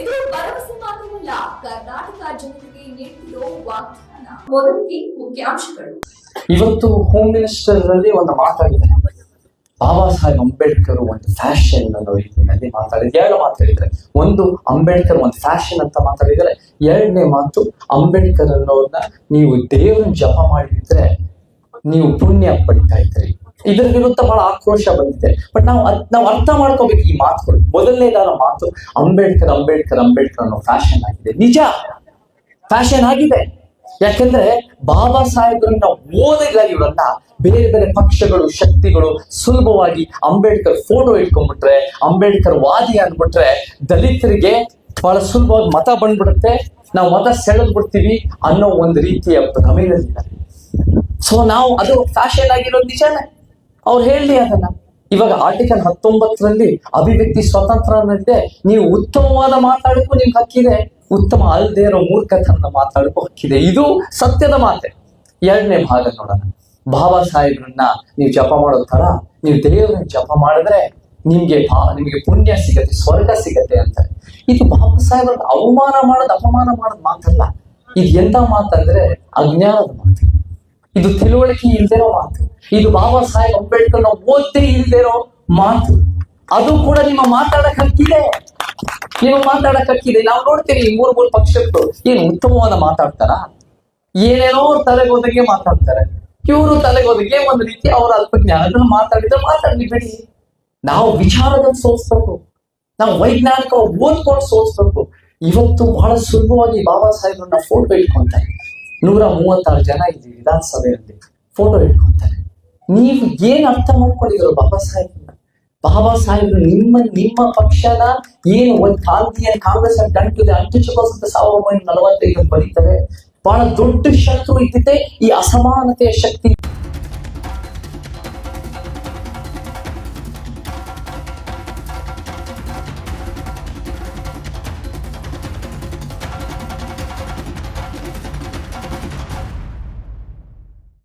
ಇದು ಭರವಸೆ ಮಾತ್ರವಲ್ಲ, ಕರ್ನಾಟಕ ಜನತೆಗೆ ವಾಗ್ದಾನ. ಮೊದಲಿಗೆ ಮುಖ್ಯಾಂಶಗಳು. ಇವತ್ತು ಹೋಮ್ ಮಿನಿಸ್ಟರ್ ಅಲ್ಲಿ ಒಂದು ಮಾತಾಡಿದ್ದಾರೆ. ಬಾಬಾ ಸಾಹೇಬ್ ಅಂಬೇಡ್ಕರ್ ಒಂದು ಫ್ಯಾಷನ್ ಅನ್ನೋ ರೀತಿಯಲ್ಲಿ ಮಾತಾಡಿದ್ರು ಎರಡು ಮಾತಾಡಿದ್ರೆ ಒಂದು ಅಂಬೇಡ್ಕರ್ ಒಂದು ಫ್ಯಾಷನ್ ಅಂತ ಮಾತಾಡಿದ್ದಾರೆ. ಎರಡನೇ ಮಾತು ಅಂಬೇಡ್ಕರ್ ಅನ್ನೋರ್ನ ನೀವು ದೇವ್ರನ್ನ ಜಪ ಮಾಡಿದ್ರೆ ನೀವು ಪುಣ್ಯ ಪಡಿತಾ ಇದ್ರಿ ಇದ್ರ ವಿರುದ್ಧ ಬಹಳ ಆಕ್ರೋಶ ಬಂದಿದೆ. ಬಟ್ ನಾವು ನಾವು ಅರ್ಥ ಮಾಡ್ಕೋಬೇಕು ಈ ಮಾತುಗಳು. ಮೊದಲನೇದಾದ ಮಾತು ಅಂಬೇಡ್ಕರ್ ಅಂಬೇಡ್ಕರ್ ಅಂಬೇಡ್ಕರ್ ಅನ್ನೋ ಫ್ಯಾಷನ್ ಆಗಿದೆ. ನಿಜ. ಫ್ಯಾಷನ್ ಆಗಿದೆ. ಯಾಕೆಂದ್ರೆ ಬಾಬಾ ಸಾಹೇಬ್ರನ್ನ ಓದಿಲ್ಲ ಇವರನ್ನ ಬೇರೆ ಬೇರೆ ಪಕ್ಷಗಳು, ಶಕ್ತಿಗಳು ಸುಲಭವಾಗಿ ಅಂಬೇಡ್ಕರ್ ಫೋಟೋ ಇಟ್ಕೊಂಡ್ಬಿಟ್ರೆ, ಅಂಬೇಡ್ಕರ್ ವಾದಿ ಅಂದ್ಬಿಟ್ರೆ ದಲಿತರಿಗೆ ಬಹಳ ಸುಲಭವಾಗಿ ಮತ ಬಂದ್ಬಿಡುತ್ತೆ. ನಾವು ಮತ ಸೆಳೆದ್ ಬಿಡ್ತೀವಿ ಅನ್ನೋ ಒಂದು ರೀತಿಯ ಭ್ರಮೆಯಲ್ಲಿದ್ದಾರೆ. ಸೊ ನಾವು ಅದು ಫ್ಯಾಷನ್ ಆಗಿರೋ ನಿಜಾನೇ. ಅವ್ರು ಹೇಳಿ ಅದನ್ನ. ಇವಾಗ ಆರ್ಟಿಕಲ್ ಹತ್ತೊಂಬತ್ತರಲ್ಲಿ ಅಭಿವ್ಯಕ್ತಿ ಸ್ವತಂತ್ರ ಇದೆ ನೀವು ಉತ್ತಮವಾದ ಮಾತಾಡಕ್ಕೂ ನಿಮ್ಗೆ ಹಕ್ಕಿದೆ. ಉತ್ತಮ ಅಲ್ಲದೆ ಇರೋ ಮೂರ್ಖತನ ಮಾತಾಡಕ್ಕೂ ಹಕ್ಕಿದೆ. ಇದು ಸತ್ಯದ ಮಾತೆ. ಎರಡನೇ ಭಾಗ ನೋಡೋಣ. ಬಾಬಾ ಸಾಹೇಬ್ರನ್ನ ನೀವು ಜಪ ಮಾಡೋ ತರ ನೀವು ದೇವರನ್ನ ಜಪ ಮಾಡಿದ್ರೆ ನಿಮ್ಗೆ ಭಾ, ನಿಮ್ಗೆ ಪುಣ್ಯ ಸಿಗತ್ತೆ, ಸ್ವರ್ಗ ಸಿಗತ್ತೆ ಅಂತಾರೆ ಇದು ಬಾಬಾ ಸಾಹೇಬ್ರನ್ನ ಅವಮಾನ ಮಾಡೋದು, ಅಪಮಾನ ಮಾಡೋದು ಮಾತಲ್ಲ. ಇದು ಎಂತ ಮಾತಂದ್ರೆ ಅಜ್ಞಾನದ ಮಾತು. ಇದು ತಿಳುವಳಿಕೆ ಇಲ್ದಿರೋ ಮಾತು. ಇದು ಬಾಬಾ ಸಾಹೇಬ್ ಅಂಬೇಡ್ಕರ್ ನಾವು ಓದ್ತೇ ಇಲ್ದಿರೋ ಮಾತು. ಅದು ಕೂಡ ನಿಮ್ಮ ಮಾತಾಡಕ್ ಹಕ್ಕಿದೆ. ನೀವು ಮಾತಾಡಕ್ ಹಕ್ಕಿದೆ. ನಾವು ನೋಡ್ತೀವಿ ಈ ಮೂರ್ ಮೂರು ಪಕ್ಷಗಳು ಏನು ಉತ್ತಮವಾದ ಮಾತಾಡ್ತಾರ? ಏನೇನೋ ತಲೆಗೆ ಹೋದಂಗೆ ಮಾತಾಡ್ತಾರೆ. ಇವರು ತಲೆಗೆ ಹೋದಂಗೆ ಒಂದು ರೀತಿ ಅವರ ಅಲ್ಪಜ್ಞಾನದಲ್ಲಿ ಮಾತಾಡಿದ್ರೆ ಮಾತಾಡ್ಲಿ ಬಿಡಿ. ನಾವು ವಿಚಾರದಲ್ಲಿ ಸೋಸ್ಬೇಕು ನಾವು ವೈಜ್ಞಾನಿಕ ಓದ್ಕೊಂಡು ಸೋಸ್ಬೇಕು ಇವತ್ತು ಬಹಳ ಸುಲಭವಾಗಿ ಬಾಬಾ ಸಾಹೇಬ್ರನ್ನ ಫೋಟೋ ಇಟ್ಕೊಂತಾರೆ ನೂರ ಮೂವತ್ತಾರು ಜನ ಇಲ್ಲಿ ವಿಧಾನಸಭೆಯಲ್ಲಿ. ಫೋಟೋ ಇಟ್ಕೊಂತಾರೆ ನೀವು ಏನ್ ಅರ್ಥ ಮಾಡ್ಕೊಂಡಿದ್ರು ಬಾಬಾ ಸಾಹೇಬ್ ಬಾಬಾ ಸಾಹೇಬ್ರು ನಿಮ್ಮ ನಿಮ್ಮ ಪಕ್ಷನ ಏನು ಒಂದು ಕಾಂತಿಯ ಕಾಂಗ್ರೆಸ್ ಅಂಟಿದೆ ಅಂಟಿಸಿಕೋಸ್ಕರ ಸಾವಿರದ ಒಂಬೈನೂರ ನಲವತ್ತೈದು ಬರೀತಾರೆ ಬಹಳ ದೊಡ್ಡ ಶತ್ರು ಇದ್ದಿದೆ ಈ ಅಸಮಾನತೆಯ ಶಕ್ತಿ